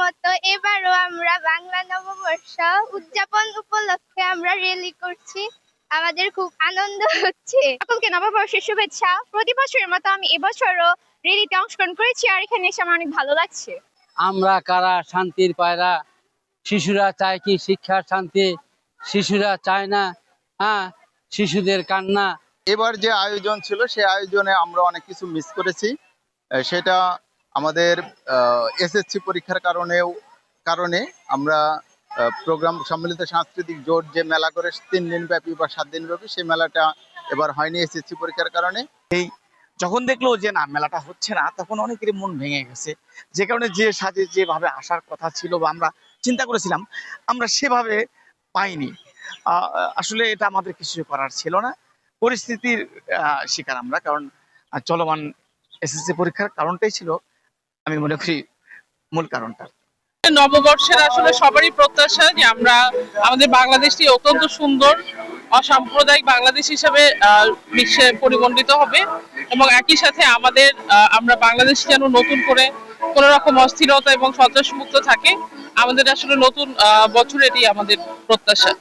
মতো এবারও আমরা বাংলা নববর্ষ উদযাপন উপলক্ষে আমরা র্যালি করছি। আমাদের খুব আনন্দ হচ্ছে। সকলকে নববর্ষের শুভেচ্ছা। প্রতি বছরের মতো আমি এবছরও রেলিতে অংশগ্রহণ করেছি আর এখানে এসে আমার অনেক ভালো লাগছে। আমরা কারা শান্তির পায়রা? শিশুরা চায় কি শিক্ষার শান্তি? শিশুরা চায় না হ্যাঁ শিশুদের কান্না। এবার যে আয়োজন ছিল সে আয়োজনে আমরা অনেক কিছু মিস করেছি। সেটা আমাদের এসএসসি পরীক্ষার কারণেও, কারণে আমরা প্রোগ্রাম সম্মিলিত সাংস্কৃতিক জোট যে মেলা করে তিন দিন ব্যাপী বা সাত দিন ব্যাপী সেই মেলাটা এবার হয়নি এসএসসি পরীক্ষার কারণে। এই যখন দেখল যে না, মেলাটা হচ্ছে না, তখন অনেকেরই মন ভেঙে গেছে। যে কারণে যে সাজে যেভাবে আসার কথা ছিল বা আমরা চিন্তা করেছিলাম, আমরা সেভাবে পাইনি। আসলে এটা আমাদের কিছু করার ছিল না। পরিস্থিতির শিকার আমরা, কারণ চলমান এসএসসি পরীক্ষার কারণটাই ছিল। আমি মনে করি মূল কারণটা। নববর্ষের আসলে সবারই প্রত্যাশা যে আমরা আমাদের বাংলাদেশটি অত্যন্ত সুন্দর, অসাম্প্রদায়িক বাংলাদেশ হিসাবে বিশ্বে পরিগণিত হবে এবং একই সাথে আমাদের আমরা বাংলাদেশ যেন নতুন করে কোন রকম অস্থিরতা এবং সন্ত্রাস মুক্ত থাকে, আমাদের আসলে নতুন বছর এটি আমাদের প্রত্যাশা।